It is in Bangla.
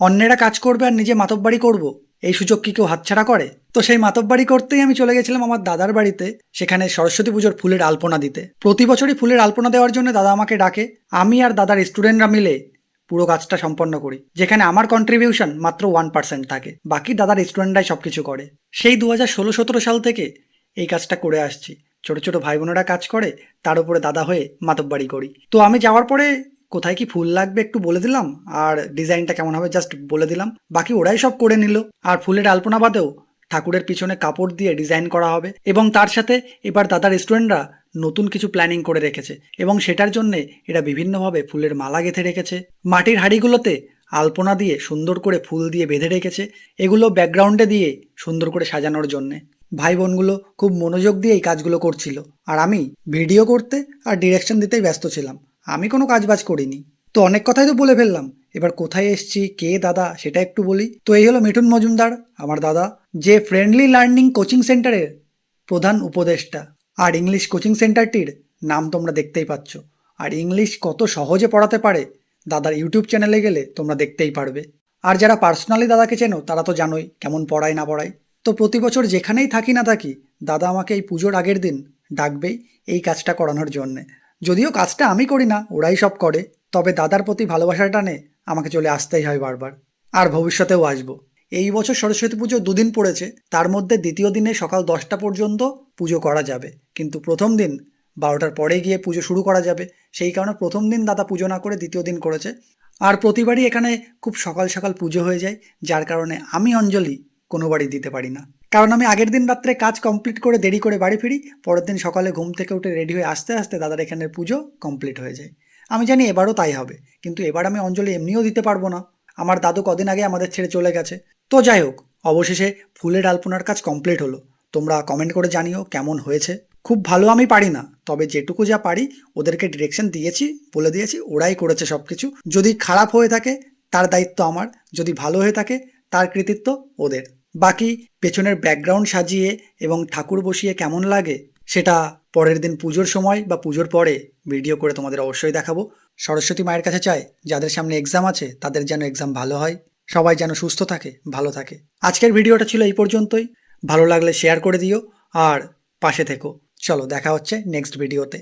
অন্যেরা কাজ করবে আর নিজে মাতব্বাড়ি করব, এই সুযোগ কি কেউ হাতছাড়া করে? তো সেই মাতব্বাড়ি করতেই আমি চলে গেছিলাম আমার দাদার বাড়িতে, সেখানে সরস্বতী পুজোর ফুলের আলপনা দিতে। প্রতি বছরই ফুলের আলপনা দেওয়ার জন্য দাদা আমাকে ডাকে, আমি আর দাদার স্টুডেন্টরা মিলে পুরো কাজটা সম্পন্ন করি, যেখানে আমার কন্ট্রিবিউশন মাত্র ওয়ান পার্সেন্ট থাকে, বাকি দাদার স্টুডেন্টরাই সব কিছু করে। সেই দু হাজার ষোলো সতেরো সাল থেকে এই কাজটা করে আসছি, ছোট ছোট ভাই বোনেরা কাজ করে, তার উপরে দাদা হয়ে মাতব্বাড়ি করি। তো আমি যাওয়ার পরে কোথায় কি ফুল লাগবে একটু বলে দিলাম? আর ডিজাইনটা কেমন হবে জাস্ট বলে দিলাম। বাকি ওরাই সব করে নিল। আর ফুলের আলপনা বাদেও ঠাকুরের পিছনে কাপড় দিয়ে ডিজাইন করা হবে। এবং তার সাথে এবার দাদা রেস্টুরেন্টরা নতুন কিছু প্ল্যানিং করে রেখেছে। এবং সেটার জন্যে এরা বিভিন্নভাবে ফুলের মালা গেঁথে রেখেছে। মাটির হাঁড়িগুলোতে আলপনা দিয়ে সুন্দর করে ফুল দিয়ে বেঁধে রেখেছে। এগুলো ব্যাকগ্রাউন্ডে দিয়ে সুন্দর করে সাজানোর জন্যে। ভাই বোনগুলো খুব মনোযোগ দিয়ে এই কাজগুলো করছিল। আর আমি ভিডিও করতে আর ডিরেকশন দিতেই ব্যস্ত ছিলাম। আমি কোনো কাজবাজ করিনি। তো অনেক কথাই তো বলে ফেললাম। এবার কোথায় এসছি, কে দাদা, সেটা একটু বলি। তো এই হলো মিঠুন মজুমদার, আমার দাদা, যে ফ্রেন্ডলি লার্নিং কোচিং সেন্টারের প্রধান উপদেষ্টা। আর ইংলিশ কোচিং সেন্টারটির নাম তোমরা দেখতেই পাচ্ছ। আর ইংলিশ কত সহজে পড়াতে পারে, দাদার ইউটিউব চ্যানেলে গেলে তোমরা দেখতেই পারবে। আর যারা পার্সোনালি দাদাকে চেনো, তারা তো জানোই কেমন পড়ায় না পড়ায়। তো প্রতি বছর যেখানেই থাকি না থাকি, দাদা আমাকে এই পুজোর আগের দিন ডাকবেই এই কাজটা করানোর জন্যে। যদিও কাজটা আমি করি না, ওরাই সব করে, তবে দাদার প্রতি ভালোবাসার টানে আমাকে চলে আসতেই হয় বারবার, আর ভবিষ্যতেও আসব। এই বছর সরস্বতী পুজো দুদিন পড়েছে, তার মধ্যে দ্বিতীয় দিনে সকাল দশটা পর্যন্ত পুজো করা যাবে, কিন্তু প্রথম দিন বারোটার পরে গিয়ে পুজো শুরু করা যাবে, সেই কারণে প্রথম দিন দাদা পুজো না করে দ্বিতীয় দিন করেছে। আর প্রতিবারই এখানে খুব সকাল সকাল পুজো হয়ে যায়, যার কারণে আমি অঞ্জলি কোনো বাড়ি দিতে পারি না। কারণ আমি আগের দিন রাত্রে কাজ কমপ্লিট করে দেরি করে বাড়ি ফিরি, পরের দিন সকালে ঘুম থেকে উঠে রেডি হয়ে আসতে আসতে দাদার এখানে পুজো কমপ্লিট হয়ে যায়। আমি জানি এবারও তাই হবে, কিন্তু এবার আমি অঞ্জলি এমনিও দিতে পারব না। আমার দাদু কদিন আগে আমাদের ছেড়ে চলে গেছে। তো যাই হোক, অবশেষে ফুলের আলপনার কাজ কমপ্লিট হলো। তোমরা কমেন্ট করে জানিও কেমন হয়েছে। খুব ভালো আমি পারি না, তবে যেটুকু যা পারি, ওদেরকে ডিরেকশন দিয়েছি, বলে দিয়েছি, ওরাই করেছে সব কিছু যদি খারাপ হয়ে থাকে, তার দায়িত্ব আমার। যদি ভালো হয়ে থাকে, তার কৃতিত্ব ওদের। বাকি পেছনের ব্যাকগ্রাউন্ড সাজিয়ে এবং ঠাকুর বসিয়ে কেমন লাগে সেটা পরের দিন পুজোর সময় বা পুজোর পরে ভিডিও করে তোমাদের অবশ্যই দেখাবো। সরস্বতী মায়ের কাছে চাই, যাদের সামনে এক্সাম আছে, তাদের যেন এক্সাম ভালো হয়। সবাই যেন সুস্থ থাকে, ভালো থাকে। আজকের ভিডিওটা ছিল এই পর্যন্তই। ভালো লাগলে শেয়ার করে দিও, আর পাশে থেকো। চলো, দেখা হচ্ছে নেক্সট ভিডিওতে